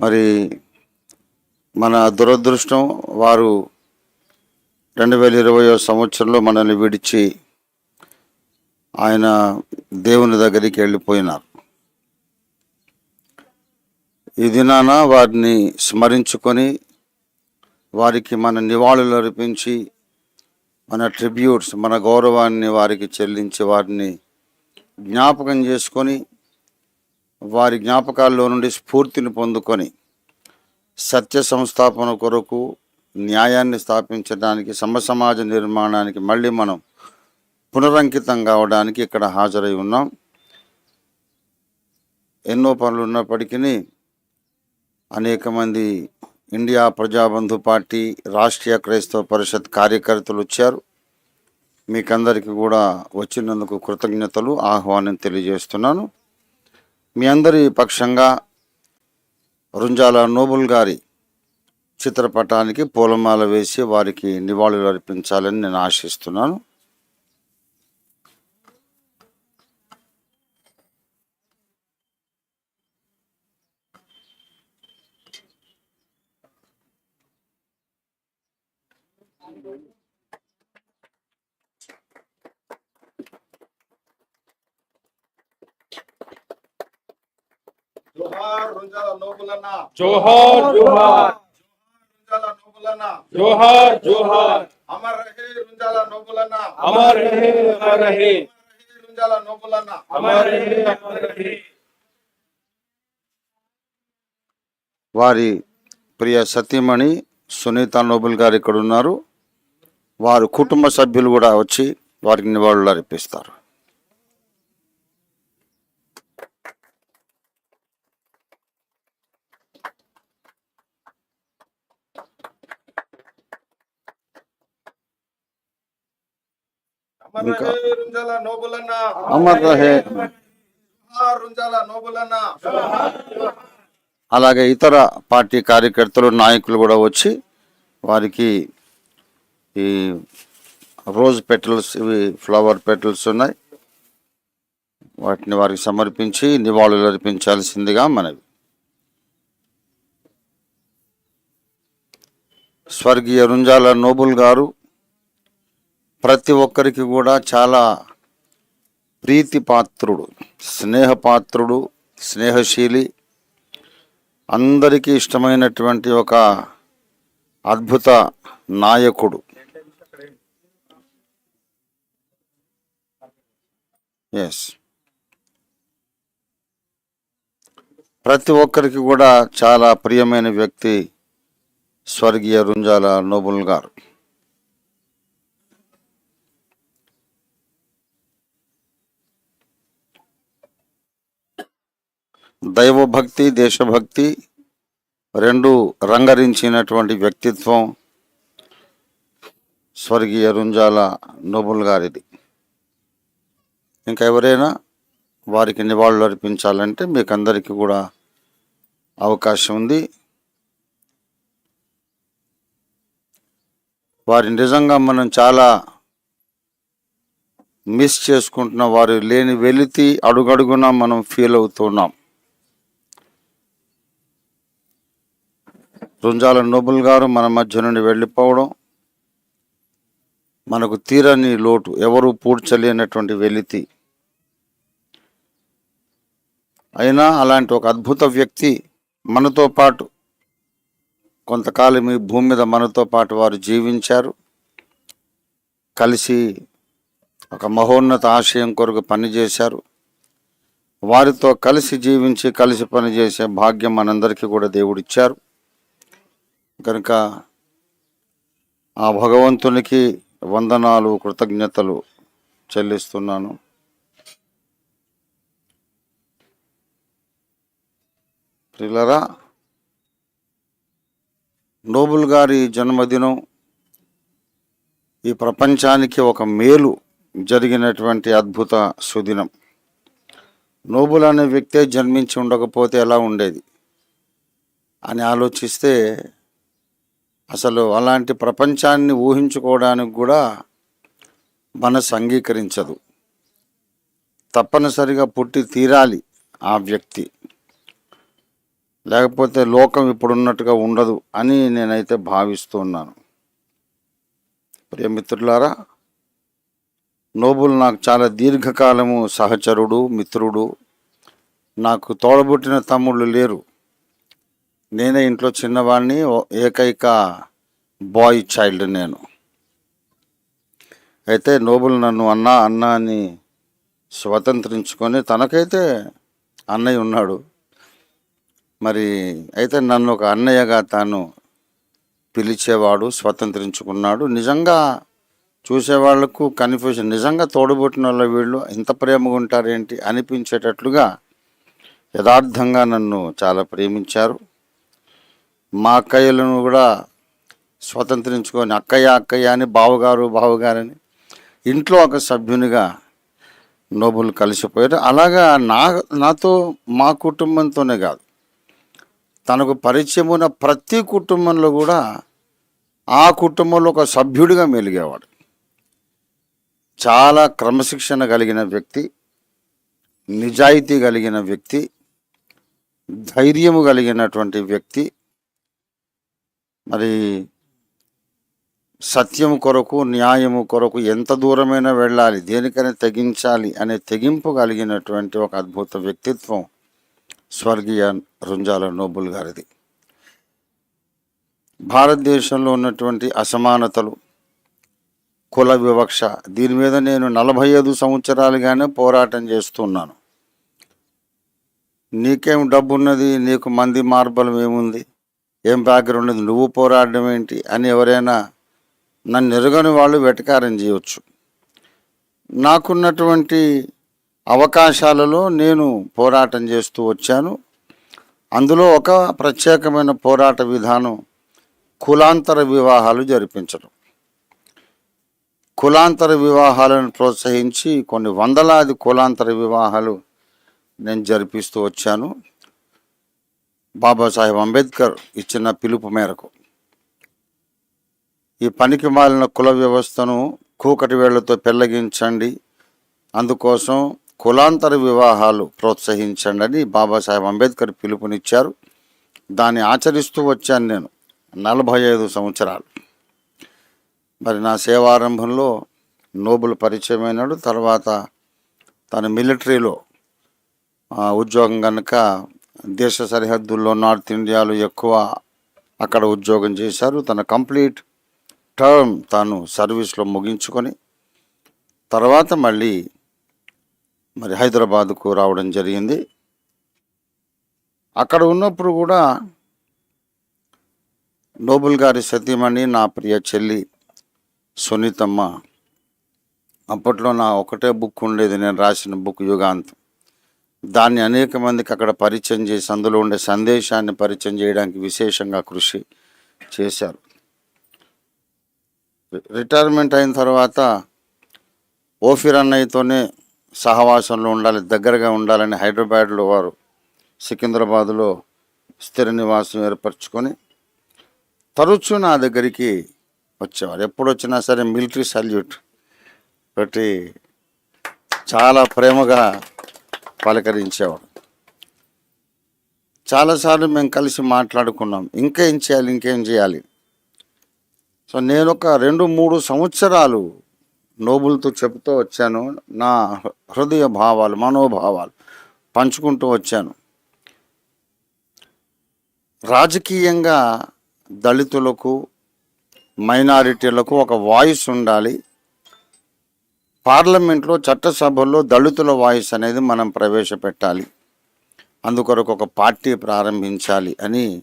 మరి మన దురదృష్టం వారు రెండు వేల ఇరవయో సంవత్సరంలో మనల్ని విడిచి ఆయన దేవుని దగ్గరికి వెళ్ళిపోయినారు. ఈ దినాన వారిని స్మరించుకొని వారికి మన నివాళులు అర్పించి మన ట్రిబ్యూట్స్ మన గౌరవాన్ని వారికి చెల్లించి వారిని జ్ఞాపకం చేసుకొని వారి జ్ఞాపకాల్లో నుండి స్ఫూర్తిని పొందుకొని సత్య సంస్థాపన కొరకు న్యాయాన్ని స్థాపించడానికి సమసమాజ నిర్మాణానికి మళ్ళీ మనం పునరంకితం కావడానికి ఇక్కడ హాజరై ఉన్నాం. ఎన్నో పనులు ఉన్నప్పటికీ అనేక మంది ఇండియా ప్రజాబంధు పార్టీ రాష్ట్రీయ క్రైస్తవ పరిషత్ కార్యకర్తలు వచ్చారు. మీకందరికీ కూడా వచ్చినందుకు కృతజ్ఞతలు ఆహ్వానం తెలియజేస్తున్నాను. మీ అందరి పక్షంగా రుంజాల నోబుల్ గారి చిత్రపటానికి పూలమాల వేసి వారికి నివాళులు అర్పించాలని నేను ఆశిస్తున్నాను. జోహార్ రుంజాల నోబులన్న. జోహార్ జోహార్ రుంజాల నోబులన్న. జోహార్ జోహార్. అమర్ రహే రుంజాల నోబులన్న. అమర్ రహే. అమర్ రహే రుంజాల నోబులన్న. అమర్ రహే అమర్ రహే. వారి ప్రియ సతీమణి సునీత నోబుల్ గారు ఇక్కడ ఉన్నారు. వారి కుటుంబ సభ్యులు కూడా వచ్చి వారికి నివాళులు అర్పిస్తారు. ఇంకా- అమర్ రహే అలాగే ఇతర పార్టీ కార్యకర్తలు నాయకులు కూడా వచ్చి వారికి ఈ రోజ్ పెటల్స్ ఇవి ఫ్లవర్ పెటల్స్ ఉన్నాయి. వాటిని వారికి సమర్పించి నివాళులు అర్పించాల్సిందిగా మనవి. స్వర్గీయ రుంజాల నోబుల్ గారు ప్రతి ఒక్కరికి కూడా చాలా ప్రీతిపాత్రుడు స్నేహపాత్రుడు స్నేహశీలి అందరికీ ఇష్టమైనటువంటి ఒక అద్భుత నాయకుడు. ఎస్ ప్రతి ఒక్కరికి కూడా చాలా ప్రియమైన వ్యక్తి స్వర్గీయ రుంజాల నోబుల్ గారు. దైవభక్తి దేశభక్తి రెండు రంగరించినటువంటి వ్యక్తిత్వం స్వర్గీయ రుంజాల నోబుల్ గారిది. ఇంకా ఎవరైనా వారికి నివాళులు అర్పించాలంటే మీకు అందరికీ కూడా అవకాశం ఉంది. వారి నిజంగా మనం చాలా మిస్ చేసుకుంటున్న వారు లేని వెలితి అడుగడుగునా మనం ఫీల్ అవుతున్నాం. బృంజాల నోబుల్ గారు మన మధ్య నుండి వెళ్ళిపోవడం మనకు తీరని లోటు ఎవరు పూడ్చలేనటువంటి వెలితి. అయినా అలాంటి ఒక అద్భుత వ్యక్తి మనతో పాటు కొంతకాలం ఈ భూమి మీద మనతో పాటు వారు జీవించారు. కలిసి ఒక మహోన్నత ఆశయం కొరకు పనిచేశారు. వారితో కలిసి జీవించి కలిసి పనిచేసే భాగ్యం మనందరికీ కూడా దేవుడిచ్చారు. కనుక ఆ భగవంతునికి వందనాలు కృతజ్ఞతలు చెల్లిస్తున్నాను. ప్రిల్లరా నోబుల్ గారి జన్మదినం ఈ ప్రపంచానికి ఒక మేలు జరిగినటువంటి అద్భుత సుదినం. నోబుల్ అనే వ్యక్తే జన్మించి ఉండకపోతే ఎలా ఉండేది అని ఆలోచిస్తే అసలు అలాంటి ప్రపంచాన్ని ఊహించుకోవడానికి కూడా మనసు అంగీకరించదు. తప్పనిసరిగా పుట్టి తీరాలి ఆ వ్యక్తి. లేకపోతే లోకం ఇప్పుడున్నట్టుగా ఉండదు అని నేనైతే భావిస్తున్నాను ప్రియమిత్రులారా నోబుల్ నాకు చాలా దీర్ఘకాలము సహచరుడు మిత్రుడు. నాకు తోడబుట్టిన తమ్ముళ్ళు లేరు. నేనే ఇంట్లో చిన్నవాడిని ఓ- ఏకైక బాయ్ చైల్డ్ నేను. అయితే నోబుల్ నన్ను అన్న అన్న అని స్వతంత్రించుకొని తనకైతే అన్నయ్య ఉన్నాడు. మరి అయితే నన్ను ఒక అన్నయ్యగా తాను పిలిచేవాడు స్వతంత్రించుకున్నాడు. నిజంగా చూసేవాళ్ళకు కన్ఫ్యూజన్ నిజంగా తోడుబుట్టిన వాళ్ళ వీళ్ళు ఇంత ప్రేమగా ఉంటారేంటి అనిపించేటట్లుగా యథార్థంగా నన్ను చాలా ప్రేమించారు. మా అక్కయ్యలను కూడా స్వతంత్రించుకొని అక్కయ్య అక్కయ్య అని బావగారు బావగారని ఇంట్లో ఒక సభ్యునిగా నోబుల్ కలిసిపోయారు. అలాగా నా నాతో మా కుటుంబంతోనే కాదు తనకు పరిచయం ఉన్న ప్రతి కుటుంబంలో కూడా ఆ కుటుంబంలో ఒక సభ్యుడిగా మెలిగేవాడు. చాలా క్రమశిక్షణ కలిగిన వ్యక్తి నిజాయితీ కలిగిన వ్యక్తి ధైర్యము కలిగినటువంటి వ్యక్తి మరి సత్యము కొరకు న్యాయము కొరకు ఎంత దూరమైనా వెళ్ళాలి దేనికైనా తెగించాలి అనే తెగింపు కలిగినటువంటి ఒక అద్భుత వ్యక్తిత్వం స్వర్గీయ రుంజాల నోబుల్ గారిది. భారతదేశంలో ఉన్నటువంటి అసమానతలు కుల వివక్ష దీని మీద నేను నలభై ఐదు సంవత్సరాలుగానే పోరాటం చేస్తున్నాను. నీకేం డబ్బున్నది నీకు మంది మార్బలం ఏముంది? ఏం బ్యాక్గ్రౌండ్ ఉంది నువ్వు పోరాడడం ఏంటి అని ఎవరైనా నన్ను ఎరుగని వాళ్ళు వెటకారం చేయవచ్చు నాకున్నటువంటి అవకాశాలలో నేను పోరాటం చేస్తూ వచ్చాను. అందులో ఒక ప్రత్యేకమైన పోరాట విధానం కులాంతర వివాహాలు జరిపించడం. కులాంతర వివాహాలను ప్రోత్సహించి కొన్ని వందలాది కులాంతర వివాహాలు నేను జరిపిస్తూ వచ్చాను. బాబాసాహెబ్ అంబేద్కర్ ఇచ్చిన పిలుపు మేరకు. ఈ పనికి మాలిన కుల వ్యవస్థను కూకటి వేళ్ళతో పెళ్ళగించండి. అందుకోసం కులాంతర వివాహాలు ప్రోత్సహించండి అని బాబాసాహెబ్ అంబేద్కర్ పిలుపునిచ్చారు. దాన్ని ఆచరిస్తూ వచ్చాను నేను నలభై ఐదు సంవత్సరాలు. మరి నా సేవారంభంలో నోబుల్ పరిచయం అయినాడు తర్వాత తన మిలిటరీలో ఉద్యోగం కనుక దేశ సరిహద్దుల్లో నార్త్ ఇండియాలో ఎక్కువ అక్కడ ఉద్యోగం చేశారు. తన కంప్లీట్ టర్మ్ తాను సర్వీస్లో ముగించుకొని తర్వాత మళ్ళీ మరి హైదరాబాద్కు రావడం జరిగింది. అక్కడ ఉన్నప్పుడు కూడా నోబుల్ గారి సతీమణి నా ప్రియ చెల్లి సునీతమ్మ అప్పట్లో నా ఒకటే బుక్ ఉండేది. నేను రాసిన బుక్ యుగాంతం. దాన్ని అనేక మందికి అక్కడ పరిచయం చేసి అందులో ఉండే సందేశాన్ని పరిచయం చేయడానికి విశేషంగా కృషి చేశారు. రిటైర్మెంట్ అయిన తర్వాత ఓఫిర్ అన్నయ్యతోనే సహవాసంలో ఉండాలి దగ్గరగా ఉండాలని హైదరాబాద్లో వారు సికింద్రాబాద్లో స్థిర నివాసం ఏర్పరచుకొని తరచూ నా దగ్గరికి వచ్చేవారు. ఎప్పుడు వచ్చినా సరే మిలిటరీ సల్యూట్ పెట్టి చాలా ప్రేమగా పలకరించేవాడు. చాలాసార్లు మేము కలిసి మాట్లాడుకున్నాం. ఇంకేం చేయాలి ఇంకేం చేయాలి? సో నేను ఒక రెండు మూడు సంవత్సరాలు నోబుల్తో చెబుతూ వచ్చాను. నా హృదయ భావాలు మనోభావాలు పంచుకుంటూ వచ్చాను. రాజకీయంగా దళితులకు మైనారిటీలకు ఒక వాయిస్ ఉండాలి. పార్లమెంట్లో చట్టసభల్లో దళితుల వాయిస్ అనేది మనం ప్రవేశపెట్టాలి. అందుకొరకు ఒక పార్టీ ప్రారంభించాలి అని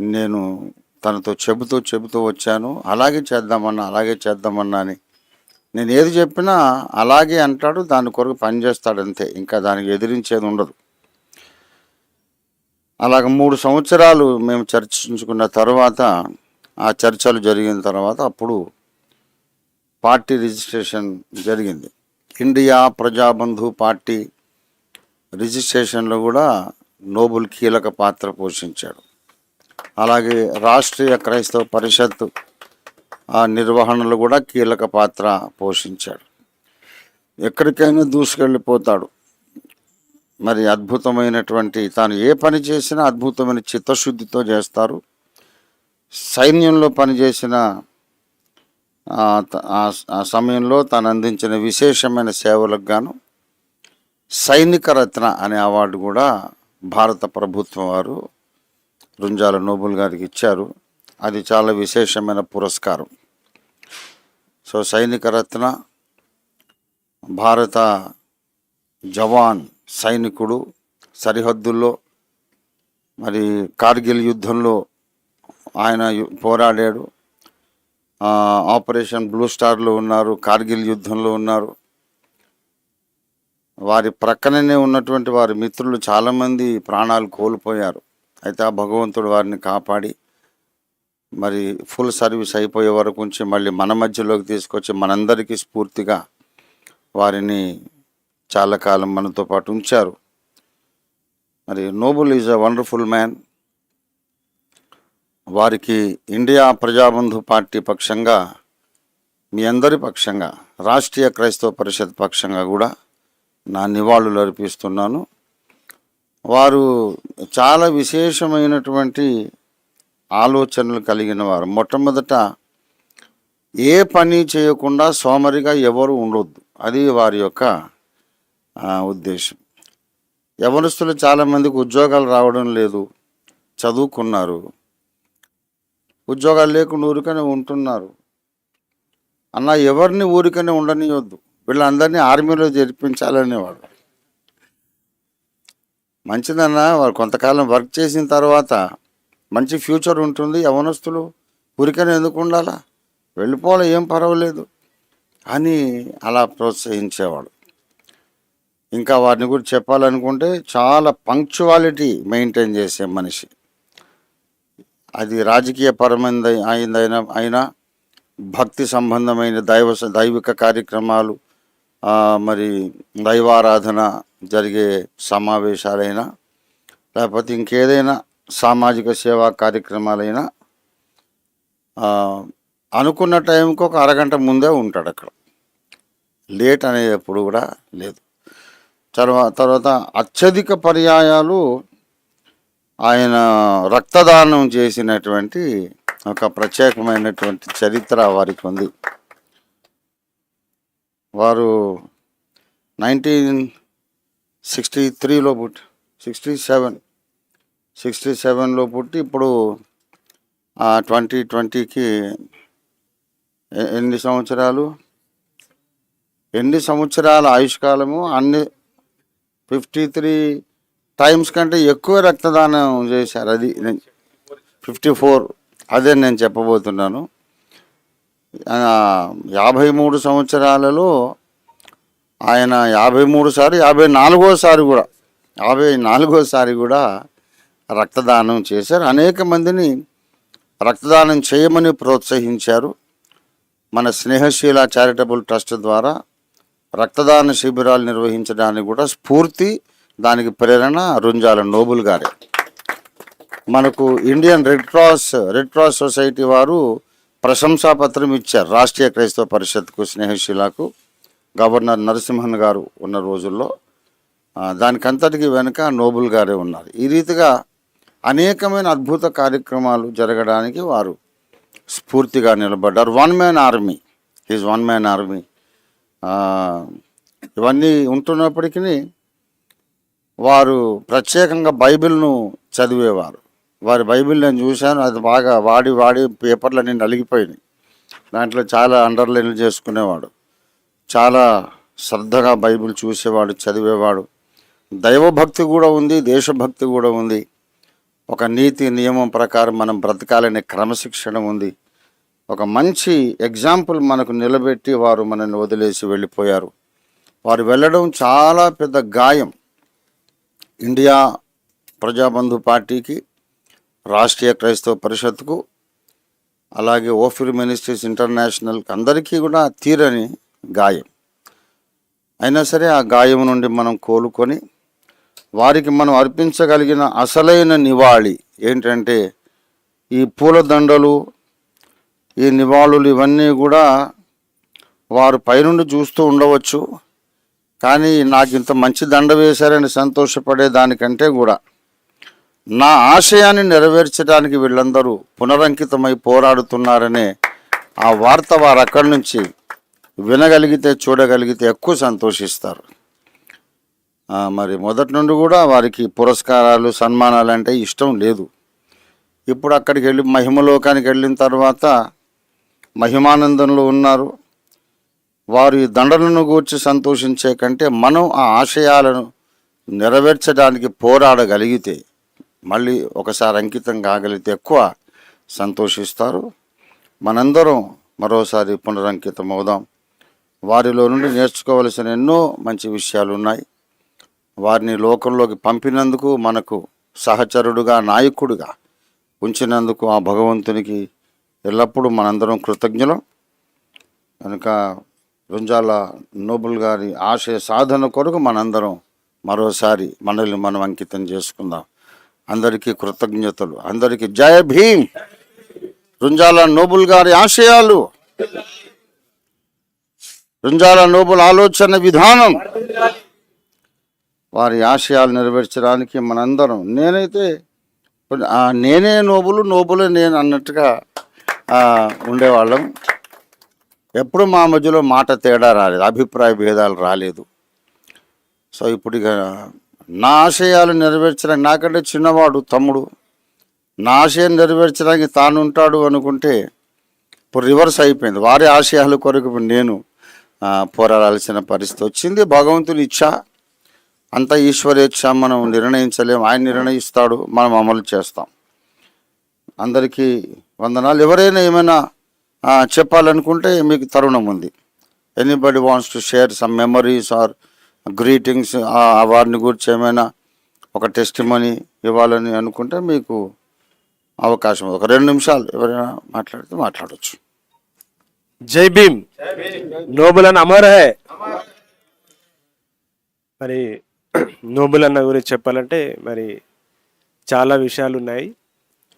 నేను తనతో చెబుతూ చెబుతూ వచ్చాను. అలాగే చేద్దామన్నా అలాగే చేద్దామన్నా అని. నేను ఏది చెప్పినా అలాగే అంటాడు దాని కొరకు పనిచేస్తాడు అంతే. ఇంకా దానికి ఎదిరించేది ఉండదు. అలాగ మూడు సంవత్సరాలు మేము చర్చించుకున్న తర్వాత ఆ చర్చలు జరిగిన తర్వాత అప్పుడు పార్టీ రిజిస్ట్రేషన్ జరిగింది. ఇండియా ప్రజాబంధు పార్టీ రిజిస్ట్రేషన్లో కూడా నోబుల్ కీలక పాత్ర పోషించాడు. అలాగే రాష్ట్రీయ క్రైస్తవ పరిషత్ ఆ నిర్వహణలో కూడా కీలక పాత్ర పోషించాడు. ఎక్కడికైనా దూసుకెళ్ళిపోతాడు. మరి అద్భుతమైనటువంటి తాను ఏ పని చేసినా అద్భుతమైన చిత్తశుద్ధితో చేస్తారు. సైన్యంలో పనిచేసిన ఆ, సమయంలో తాను అందించిన విశేషమైన సేవలకు గాను సైనిక రత్న అనే అవార్డు కూడా భారత ప్రభుత్వం వారు రుంజాల నోబుల్ గారికి ఇచ్చారు. అది చాలా విశేషమైన పురస్కారం. సో సైనిక రత్న భారత జవాన్ సైనికుడు సరిహద్దుల్లో మరి కార్గిల్ యుద్ధంలో ఆయన పోరాడాడు. ఆపరేషన్ బ్లూ స్టార్లో ఉన్నారు కార్గిల్ యుద్ధంలో ఉన్నారు. వారి ప్రక్కననే ఉన్నటువంటి వారి మిత్రులు చాలామంది ప్రాణాలు కోల్పోయారు. అయితే ఆ భగవంతుడు వారిని కాపాడి మరి ఫుల్ సర్వీస్ అయిపోయే వరకు ఉంచి మళ్ళీ మన మధ్యలోకి తీసుకొచ్చి మనందరికీ స్ఫూర్తిగా వారిని చాలా కాలం మనతో పాటు ఉంచారు. మరి Noble is a wonderful man. వారికి ఇండియా ప్రజాబంధు పార్టీ పక్షంగా మీ అందరి పక్షంగా రాష్ట్రీయ క్రైస్తవ పరిషత్ పక్షంగా కూడా నా నివాళులు అర్పిస్తున్నాను. వారు చాలా విశేషమైనటువంటి ఆలోచనలు కలిగిన వారు. మొట్టమొదట ఏ పని చేయకుండా సోమరిగా ఎవరు ఉండొద్దు. అది వారి యొక్క ఉద్దేశం. యవనస్తులు చాలామందికి ఉద్యోగాలు రావడం లేదు చదువుకున్నారు. ఉద్యోగాలు లేకుండా ఊరికనే ఉంటున్నారు. అన్న ఎవరిని ఊరికనే ఉండనియొద్దు. వీళ్ళందరినీ ఆర్మీలో జరిపించాలనేవాడు మంచిదన్న వారు కొంతకాలం వర్క్ చేసిన తర్వాత మంచి ఫ్యూచర్ ఉంటుంది యవనస్తులు ఊరికనే ఎందుకు ఉండాలా? వెళ్ళిపోవాలి ఏం పర్వాలేదు. అని అలా ప్రోత్సహించేవాడు. ఇంకా వారిని గురించి చెప్పాలనుకుంటే చాలా పంక్చువాలిటీ మెయింటైన్ చేసే మనిషి. అది రాజకీయ పరమైనది అయిందైనా అయినా భక్తి సంబంధమైన దైవ దైవిక కార్యక్రమాలు మరి దైవారాధన జరిగే సమావేశాలైనా లేకపోతే ఇంకేదైనా సామాజిక సేవా కార్యక్రమాలైనా అనుకున్న టైంకి ఒక అరగంట ముందే ఉంటాడు అక్కడ. లేట్ అనేది ఎప్పుడు కూడా లేదు. తర్వాత తర్వాత అత్యధిక పర్యాయాలు ఆయన రక్తదానం చేసినటువంటి ఒక ప్రత్యేకమైనటువంటి చరిత్ర వారికి ఉంది. వారు నైన్టీన్ సిక్స్టీ త్రీలో పుట్టి సిక్స్టీ సెవెన్ సిక్స్టీ సెవెన్లో పుట్టి ఇప్పుడు ట్వంటీ ట్వంటీకి ఎన్ని సంవత్సరాలు? ఎన్ని సంవత్సరాల ఆయుష్కాలము? అన్ని ఫిఫ్టీ త్రీ టైమ్స్ కంటే ఎక్కువ రక్తదానం చేశారు. అది ఫిఫ్టీ ఫోర్ అదే నేను చెప్పబోతున్నాను. యాభై మూడు సంవత్సరాలలో ఆయన యాభై మూడు సారి యాభై నాలుగోసారి కూడా యాభై నాలుగోసారి కూడా రక్తదానం చేశారు. అనేక మందిని రక్తదానం చేయమని ప్రోత్సహించారు. మన స్నేహశీల చారిటబుల్ ట్రస్ట్ ద్వారా రక్తదాన శిబిరాలు నిర్వహించడానికి కూడా స్ఫూర్తి దానికి ప్రేరణ రుంజాల నోబుల్ గారే. మనకు Indian Red Cross Red Cross Society వారు ప్రశంసా పత్రం ఇచ్చారు రాష్ట్రీయ క్రైస్తవ పరిషత్కు స్నేహశీలకు. గవర్నర్ నరసింహన్ గారు ఉన్న రోజుల్లో దానికంతటికి వెనుక నోబుల్ గారే ఉన్నారు. ఈ రీతిగా అనేకమైన అద్భుత కార్యక్రమాలు జరగడానికి వారు స్ఫూర్తిగా నిలబడ్డారు. One man army is one man army. ఇవన్నీ ఉంటున్నప్పటికీ వారు ప్రత్యేకంగా బైబిల్ను చదివేవారు. వారి బైబిల్ నేను చూశాను అది బాగా వాడి వాడి పేపర్లన్నీ నలిగిపోయినాయి. దాంట్లో చాలా అండర్లైన్లు చేసుకునేవాడు. చాలా శ్రద్ధగా బైబిల్ చూసేవాడు చదివేవాడు. దైవభక్తి కూడా ఉంది దేశభక్తి కూడా ఉంది. ఒక నీతి నియమం ప్రకారం మనం బ్రతకాలనే క్రమశిక్షణ ఉంది. ఒక మంచి ఎగ్జాంపుల్ మనకు నిలబెట్టి వారు మనల్ని వదిలేసి వెళ్ళిపోయారు. వారు వెళ్ళడం చాలా పెద్ద గాయం. ఇండియా ప్రజాబంధు పార్టీకి రాష్ట్రీయ క్రైస్తవ పరిషత్కు అలాగే ఓఫిర్ మినిస్ట్రీస్ ఇంటర్నేషనల్కి అందరికీ కూడా తీరని గాయం. అయినా సరే ఆ గాయం నుండి మనం కోలుకొని వారికి మనం అర్పించగలిగిన అసలైన నివాళి ఏంటంటే ఈ పూలదండలు ఈ నివాళులు ఇవన్నీ కూడా వారు పైనుండి చూస్తూ ఉండవచ్చు. కానీ నాకు ఇంత మంచి దండ వేశారని సంతోషపడే దానికంటే కూడా నా ఆశయాన్ని నెరవేర్చడానికి వీళ్ళందరూ పునరంకితమై పోరాడుతున్నారనే ఆ వార్త వారు అక్కడి నుంచి వినగలిగితే చూడగలిగితే ఎక్కువ సంతోషిస్తారు. మరి మొదటి నుండి కూడా వారికి పురస్కారాలు సన్మానాలు అంటే ఇష్టం లేదు. ఇప్పుడు అక్కడికి వెళ్ళి మహిమలోకానికి వెళ్ళిన తర్వాత మహిమానందంలో ఉన్నారు. వారు ఈ దండలను గూర్చి సంతోషించే కంటే మనం ఆ ఆశయాలను నెరవేర్చడానికి పోరాడగలిగితే మళ్ళీ ఒకసారి అంకితం కాగలిగితే ఎక్కువ సంతోషిస్తారు. మనందరం మరోసారి పునరంకితం అవుదాం. వారిలో నుండి నేర్చుకోవలసిన ఎన్నో మంచి విషయాలు ఉన్నాయి వారిని లోకంలోకి పంపినందుకు మనకు సహచరుడుగా నాయకుడిగా ఉంచినందుకు ఆ భగవంతునికి ఎల్లప్పుడూ మనందరం కృతజ్ఞులం. కనుక రుంజాల నోబుల్ గారి ఆశయ సాధన కొరకు మనందరం మరోసారి మనల్ని మనం అంకితం చేసుకుందాం. అందరికీ కృతజ్ఞతలు. అందరికీ జయ భీమ్. రుంజాల నోబుల్ గారి ఆశయాలు. రుంజాల నోబుల్ ఆలోచన విధానం. వారి ఆశయాలు నెరవేర్చడానికి మనందరం నేనైతే నేనే నోబులు నోబులే నేను అన్నట్టుగా ఉండేవాళ్ళం. ఎప్పుడు మా మధ్యలో మాట తేడా రాలేదు అభిప్రాయ భేదాలు రాలేదు. సో ఇప్పుడు ఇక నా ఆశయాలు నెరవేర్చడానికి నాకంటే చిన్నవాడు తమ్ముడు నా ఆశయం నెరవేర్చడానికి తానుంటాడు అనుకుంటే ఇప్పుడు రివర్స్ అయిపోయింది. వారి ఆశయాల కొరకు నేను పోరాడాల్సిన పరిస్థితి వచ్చింది. భగవంతుని ఇచ్చా అంత ఈశ్వరేచ్ఛ మనం నిర్ణయించలేం ఆయన నిర్ణయిస్తాడు మనం అమలు చేస్తాం. అందరికీ వందనాలు. ఎవరైనా ఏమైనా చెప్పాలనుకుంటే మీకు తరుణం ఉంది. Anybody wants to share some memories or greetings వారిని గురించి ఏమైనా ఒక టెస్ట్ మనీ ఇవ్వాలని అనుకుంటే మీకు అవకాశం ఒక రెండు నిమిషాలు ఎవరైనా మాట్లాడితే మాట్లాడవచ్చు జై భీమ్. నోబుల్ అన్న అమర్ హే. మరి నోబుల్ అన్న గురించి చెప్పాలంటే మరి చాలా విషయాలు ఉన్నాయి.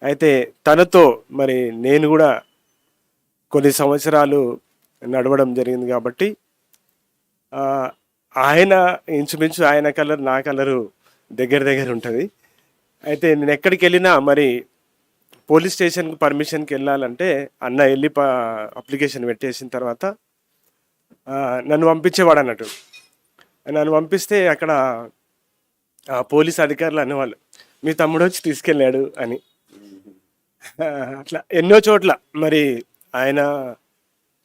అయితే తనతో మరి నేను కూడా కొన్ని సంవత్సరాలు నడవడం జరిగింది కాబట్టి ఆయన ఇంచుమించు ఆయన కలర్ నా కలరు దగ్గర దగ్గర ఉంటుంది. అయితే నేను ఎక్కడికి వెళ్ళినా మరి పోలీస్ స్టేషన్కి పర్మిషన్కి వెళ్ళాలంటే అన్న వెళ్ళి ప అప్లికేషన్ పెట్టేసిన తర్వాత నన్ను పంపించేవాడు అన్నట్టు. నన్ను పంపిస్తే అక్కడ పోలీస్ అధికారులు అనేవాళ్ళు మీ తమ్ముడు వచ్చి తీసుకెళ్ళాడు అని. అట్లా ఎన్నో చోట్ల మరి ఆయన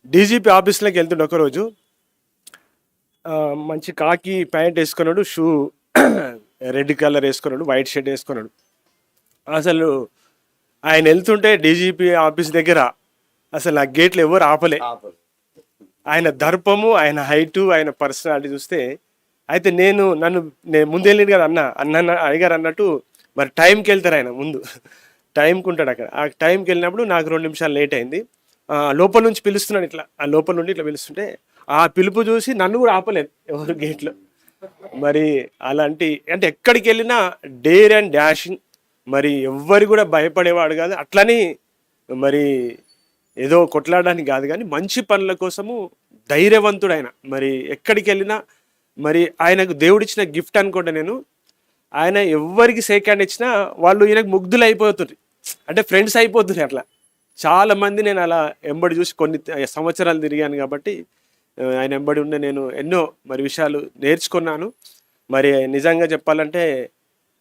డీజీపీ ఆఫీస్లోకి వెళ్తుండే ఒకరోజు. మంచి కాకి ప్యాంట్ వేసుకున్నాడు షూ రెడ్ కలర్ వేసుకున్నాడు వైట్ షర్ట్ వేసుకున్నాడు. అసలు ఆయన వెళ్తుంటే డీజీపీ ఆఫీస్ దగ్గర అసలు ఆ గేట్లు ఎవరు ఆపలే. ఆయన దర్పము ఆయన హైటు ఆయన పర్సనాలిటీ చూస్తే అయితే నేను నన్ను నేను ముందు వెళ్ళింది కదా అన్న అన్న అడిగారు అన్నట్టు మరి టైంకి వెళ్తారు ఆయన ముందు. టైంకి ఉంటాడు అక్కడ. ఆ టైంకి వెళ్ళినప్పుడు నాకు రెండు నిమిషాలు లేట్ అయింది. లోపల నుంచి పిలుస్తున్నాడు ఇట్లా. ఆ లోపల నుండి ఇట్లా పిలుస్తుంటే ఆ పిలుపు చూసి నన్ను కూడా ఆపలేదు ఎవరు గేట్లో మరి అలాంటి అంటే ఎక్కడికి వెళ్ళినా డేర్ అండ్ డాషింగ్ మరి ఎవ్వరు కూడా భయపడేవాడు కాదు. అట్లని మరి ఏదో కొట్లాడడానికి కాదు కానీ మంచి పనుల కోసము ధైర్యవంతుడు ఆయన మరి ఎక్కడికి వెళ్ళినా మరి ఆయనకు దేవుడిచ్చిన గిఫ్ట్ అనుకుంటా నేను. ఆయన ఎవ్వరికి సేకాండ్ ఇచ్చినా వాళ్ళు ఈయనకు ముగ్ధులు అయిపోతుంది అంటే ఫ్రెండ్స్ అయిపోతుంది అట్లా. చాలా మంది నేను అలా ఎంబడి చూసి కొన్ని సంవత్సరాలు తిరిగాను కాబట్టి ఆయన ఎంబడి ఉండే నేను ఎన్నో మరి విషయాలు నేర్చుకున్నాను. మరి నిజంగా చెప్పాలంటే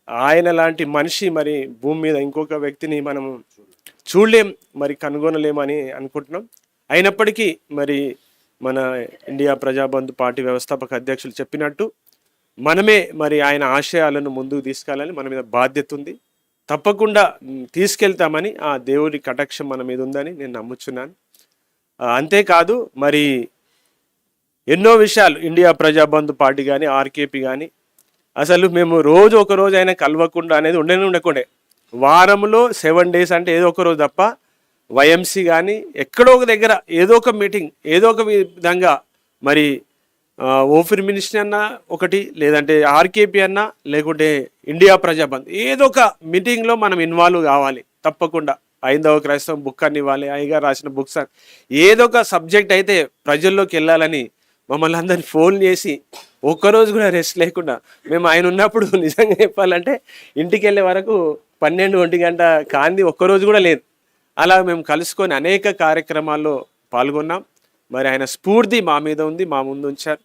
ఆయన లాంటి మనిషి మరి భూమి మీద ఇంకొక వ్యక్తిని మనం చూడలేం మరి కనుగొనలేమని అనుకుంటున్నాం. అయినప్పటికీ మరి మన ఇండియా ప్రజాబంధు పార్టీ వ్యవస్థాపక అధ్యక్షులు చెప్పినట్టు మనమే మరి ఆయన ఆశయాలను ముందుకు తీసుకెళ్ళాలని మన మీద బాధ్యత ఉంది. తప్పకుండా తీసుకెళ్తామని ఆ దేవుడి కటాక్షం మన మీద ఉందని నేను నమ్ముచున్నాను. అంతేకాదు మరి ఎన్నో విషయాలు ఇండియా ప్రజాబంధు పార్టీ కానీ ఆర్కేపీ కానీ అసలు మేము రోజు ఒక రోజు అయినా కలవకుండా అనేది ఉండనే ఉండకుండే. వారంలో సెవెన్ డేస్ అంటే ఏదో ఒక రోజు తప్ప వైఎంసీ కానీ ఎక్కడో ఒక దగ్గర ఏదో ఒక మీటింగ్ ఏదో ఒక విధంగా మరి ఓఫిర్ మినిస్ట్రీ అన్నా ఒకటి లేదంటే ఆర్కేపీ అన్నా లేకుంటే ఇండియా ప్రజాబంద్. ఏదో ఒక మీటింగ్లో మనం ఇన్వాల్వ్ కావాలి. తప్పకుండా. ఐదవ క్రైస్తవం బుక్ అని ఇవ్వాలి. ఐగా రాసిన బుక్స్ అని. ఏదో ఒక సబ్జెక్ట్ అయితే ప్రజల్లోకి వెళ్ళాలని మమ్మల్ని అందరిని ఫోన్ చేసి ఒక్కరోజు కూడా రెస్ట్ లేకుండా మేము ఆయన ఉన్నప్పుడు నిజంగా చెప్పాలంటే ఇంటికి వెళ్ళే వరకు పన్నెండు ఒంటి గంట కాంది ఒక్కరోజు కూడా లేదు. అలా మేము కలుసుకొని అనేక కార్యక్రమాల్లో పాల్గొన్నాం. మరి ఆయన స్ఫూర్తి మా మీద ఉంది మా ముందు ఉంచారు.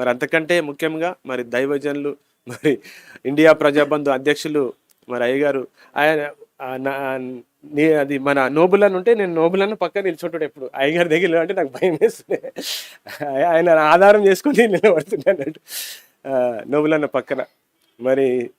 మరి అంతకంటే ముఖ్యంగా మరి దైవజనులు మరి ఇండియా ప్రజాబంధు అధ్యక్షులు మరి అయ్యగారు ఆయన నీ అది మన నోబుల్ అని ఉంటే నేను నోబుల్ అన్న పక్కన నిల్చుంటాడు ఎప్పుడు. అయ్యగారి దగ్గర అంటే నాకు భయం వేస్తుంది ఆయన ఆధారం చేసుకుని నిలబడుతున్నాడు నోబుల్ అన్న పక్కన. మరి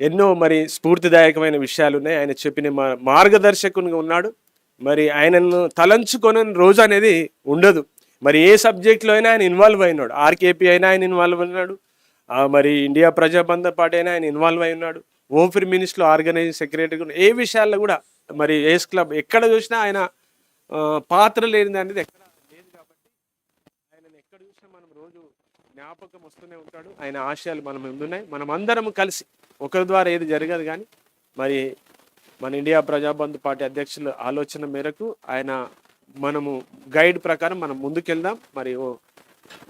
ఎన్నో మరి స్ఫూర్తిదాయకమైన విషయాలు ఉన్నాయి. ఆయన చెప్పిన మా- మార్గదర్శకునిగా ఉన్నాడు. మరి ఆయనను తలంచుకొని రోజు అనేది ఉండదు. మరి ఏ సబ్జెక్ట్లో అయినా ఆయన ఇన్వాల్వ్ అయినాడు. ఆర్కేపీ అయినా ఆయన ఇన్వాల్వ్ అయినాడు. మరి ఇండియా ప్రజాబంధ పార్టీ అయినా ఆయన ఇన్వాల్వ్ అయి ఉన్నాడు హోమ్ ఫ్రీ మినిస్ట్లో ఆర్గనైజింగ్ సెక్రటరీ ఏ విషయాల్లో కూడా మరి ఏస్ క్లబ్ ఎక్కడ చూసినా ఆయన పాత్ర లేనిది అనేది ఎక్కడ లేదు కాబట్టి ఆయన ఎక్కడ చూసినా మనం రోజు జ్ఞాపకం వస్తూనే ఉంటాడు. ఆయన ఆశయాలు మన ముందున్నాయి మనం అందరం కలిసి ఒకరి ద్వారా ఏది జరగదు కానీ మరి మన ఇండియా ప్రజాబంధు పార్టీ అధ్యక్షుల ఆలోచన మేరకు ఆయన మనము గైడ్ ప్రకారం మనం ముందుకెళ్దాం. మరి ఓ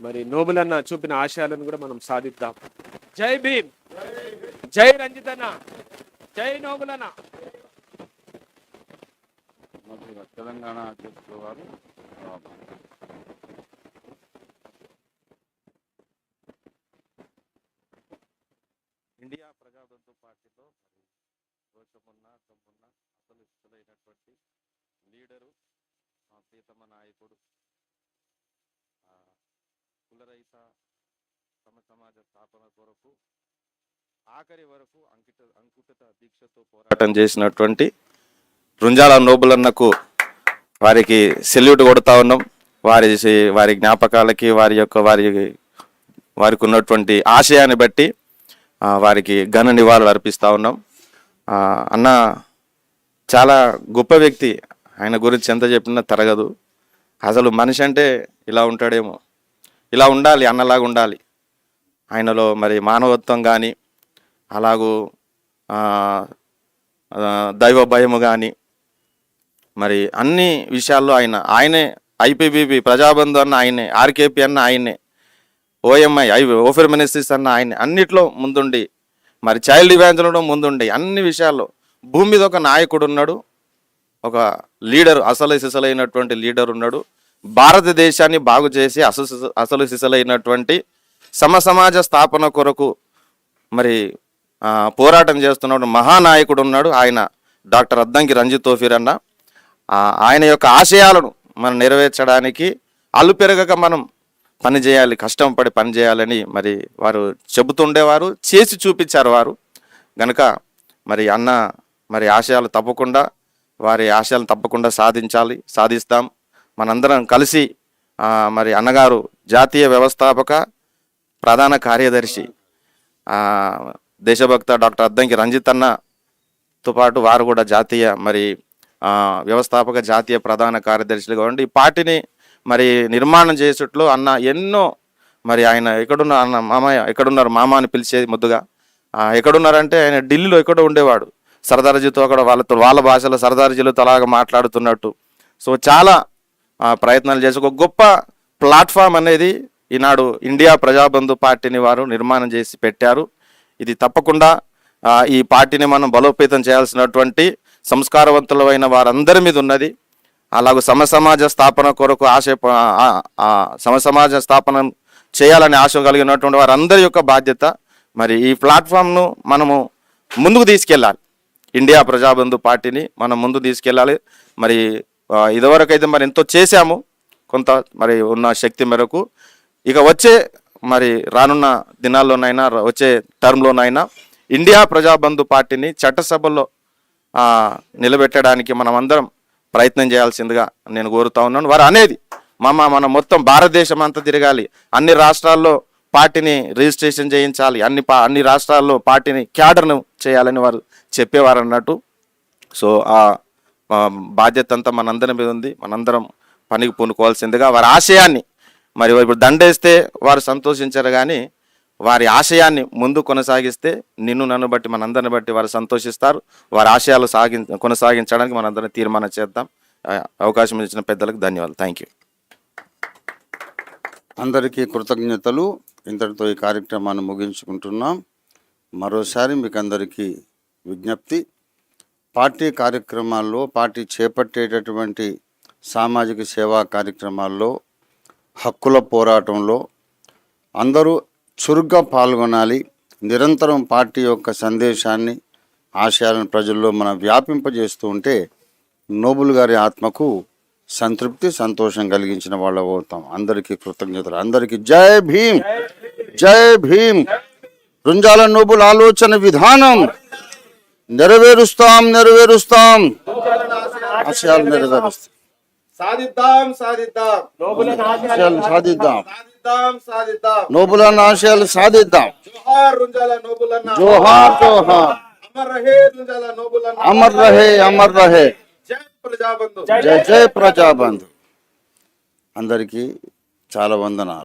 మరి నోబుల్ అన్న చూపిన ఆశయాలను కూడా మనం సాధిద్దాం. జై భీమ్! జై రంజిత్ అన్న జై నోబుల్ అన్న తెలంగాణ ఇండియా ప్రజాబంధు పార్టీలో తమ్మున్న అసలు ఇష్టమైనటువంటి లీడరు మా ప్రియతమ నాయకుడు కులరహిత సమ సమాజ స్థాపన కొరకు ఆఖరి వరకు అంకిత అంకుటిత దీక్షతో పోరాటం చేసినటువంటి రుంజాల నోబులన్నకు వారికి సెల్యూట్ కొడతా ఉన్నాం. వారి వారి జ్ఞాపకాలకి వారి యొక్క వారి వారికి ఉన్నటువంటి ఆశయాన్ని బట్టి వారికి ఘన నివాళులు అర్పిస్తూ ఉన్నాం. అన్న చాలా గొప్ప వ్యక్తి ఆయన గురించి ఎంత చెప్పినా తరగదు. అసలు మనిషి అంటే ఇలా ఉంటాడేమో. ఇలా ఉండాలి అన్నలాగా ఉండాలి. ఆయనలో మరి మానవత్వం కానీ అలాగూ దైవ భయము కానీ మరి అన్ని విషయాల్లో ఆయన ఆయనే ఐపీబీపీ ప్రజాబంధు అన్న ఆయనే ఆర్కేపీ అన్న ఆయనే ఓఎంఐ ఐ ఓఫర్ మినిస్ట్రీస్ అన్న ఆయన అన్నిట్లో ముందుండి మరి చైల్డ్ ఇవాంజలో ముందుండి అన్ని విషయాల్లో భూమి మీద ఒక నాయకుడు ఉన్నాడు ఒక లీడర్ అసలు సిసలైనటువంటి లీడర్ ఉన్నాడు. భారతదేశాన్ని బాగు చేసి అసలు అసలు సిసలైనటువంటి సమ సమాజ స్థాపన కొరకు మరి పోరాటం చేస్తున్నాడు. మహానాయకుడు ఉన్నాడు ఆయన డాక్టర్ అద్దంకి రంజిత్ తోఫీర్ అన్న. ఆయన యొక్క ఆశయాలను మనం నెరవేర్చడానికి అల్లు పెరగక మనం పని చేయాలి కష్టం పడి పని చేయాలని మరి వారు చెబుతుండేవారు చేసి చూపించారు వారు. గనక మరి అన్న మరి ఆశయాలు తప్పకుండా వారి ఆశయాలను తప్పకుండా సాధించాలి సాధిస్తాం. మనందరం కలిసి మరి అన్నగారు జాతీయ వ్యవస్థాపక ప్రధాన కార్యదర్శి దేశభక్త డాక్టర్ అద్దంకి రంజిత్ అన్నతో పాటు వారు కూడా జాతీయ మరి వ్యవస్థాపక జాతీయ ప్రధాన కార్యదర్శులుగా ఉండి ఈ పార్టీని మరి నిర్మాణం చేసేట్లో అన్న ఎన్నో మరి ఆయన ఎక్కడున్న అన్న మామయ్య ఎక్కడున్నారు మామ అని పిలిచేది ముద్దుగా. ఎక్కడున్నారంటే ఆయన ఢిల్లీలో ఎక్కడో ఉండేవాడు. సర్దార్జీతో అక్కడ వాళ్ళతో వాళ్ళ భాషలో సర్దార్జీలతో అలాగ మాట్లాడుతున్నట్టు. సో చాలా ప్రయత్నాలు చేసి ఒక గొప్ప ప్లాట్ఫామ్ అనేది ఈనాడు ఇండియా ప్రజాబంధు పార్టీని వారు నిర్మాణం చేసి పెట్టారు. ఇది తప్పకుండా ఈ పార్టీని మనం బలోపేతం చేయాల్సినటువంటి సంస్కారవంతులమైన వారందరి మీద ఉన్నది. అలాగే సమ సమాజ స్థాపన కొరకు ఆశ సమసమాజ సమ సమాజ స్థాపన చేయాలని ఆశ కలిగినటువంటి వారందరి యొక్క బాధ్యత. మరి ఈ ప్లాట్ఫామ్ను మనము ముందుకు తీసుకెళ్ళాలి. ఇండియా ప్రజాబంధు పార్టీని మనం ముందు తీసుకెళ్ళాలి. మరి ఇదివరకైతే మరి ఎంతో చేశాము. కొంత మరి ఉన్న శక్తి మేరకు. ఇక వచ్చే మరి రానున్న దినాల్లోనైనా వచ్చే టర్మ్లోనైనా ఇండియా ప్రజాబంధు పార్టీని చట్టసభలో నిలబెట్టడానికి మనం అందరం ప్రయత్నం చేయాల్సిందిగా నేను కోరుతా ఉన్నాను. వారు అనేది మామ మనం మొత్తం భారతదేశం అంతా తిరగాలి. అన్ని రాష్ట్రాల్లో పార్టీని రిజిస్ట్రేషన్ చేయించాలి. అన్ని పా అన్ని రాష్ట్రాల్లో పార్టీని క్యాడర్ను చేయాలని వారు చెప్పేవారు అన్నట్టు సో ఆ బాధ్యత అంతా మనందరి మీద ఉంది. మనందరం పనికి పూనుకోవాల్సిందిగా వారి ఆశయాన్ని మరి ఇప్పుడు దండేస్తే వారు సంతోషించారు కానీ వారి ఆశయాన్ని ముందు కొనసాగిస్తే నిన్ను నన్ను బట్టి మనందరిని బట్టి వారు సంతోషిస్తారు. వారి ఆశయాలు సాగి కొనసాగించడానికి మనందరం తీర్మానం చేద్దాం. అవకాశం ఇచ్చిన పెద్దలకు ధన్యవాదాలు. థ్యాంక్ యూ అందరికీ కృతజ్ఞతలు. ఇంతటితో ఈ కార్యక్రమాన్ని ముగించుకుంటున్నాం. మరోసారి మీకు అందరికీ విజ్ఞప్తి. పార్టీ కార్యక్రమాల్లో పార్టీ చేపట్టేటటువంటి సామాజిక సేవా కార్యక్రమాల్లో హక్కుల పోరాటంలో అందరూ చురుగ్గా పాల్గొనాలి. నిరంతరం పార్టీ యొక్క సందేశాన్ని ఆశయాలను ప్రజల్లో మనం వ్యాపింపజేస్తూ ఉంటే నోబుల్ గారి ఆత్మకు సంతృప్తి సంతోషం కలిగించిన వాళ్ళు అవుతాం అందరికీ కృతజ్ఞతలు. అందరికీ జై భీమ్! జై భీమ్! రుంజాల నోబుల్ ఆలోచన విధానం నెరవేరుస్తాం నెరవేరుస్తాం. ఆశయాలు నెరవేరుస్తాం సాధిద్దాం సాధిద్దాం. ఆశయాలు సాధిద్దాం. సాధిద్దాం సాధిద్దాం. నోబులన్న ఆశయాలు సాధిద్దాం. జోహార్ రుంజాల నోబులన్న జోహార్ జోహార్. అమర్ రహే రుంజాల నోబులన్న అమర్ రహే. ప్రజాబంధు. జై జై ప్రజాబంధు. అందరికీ చాలా వందనాలు.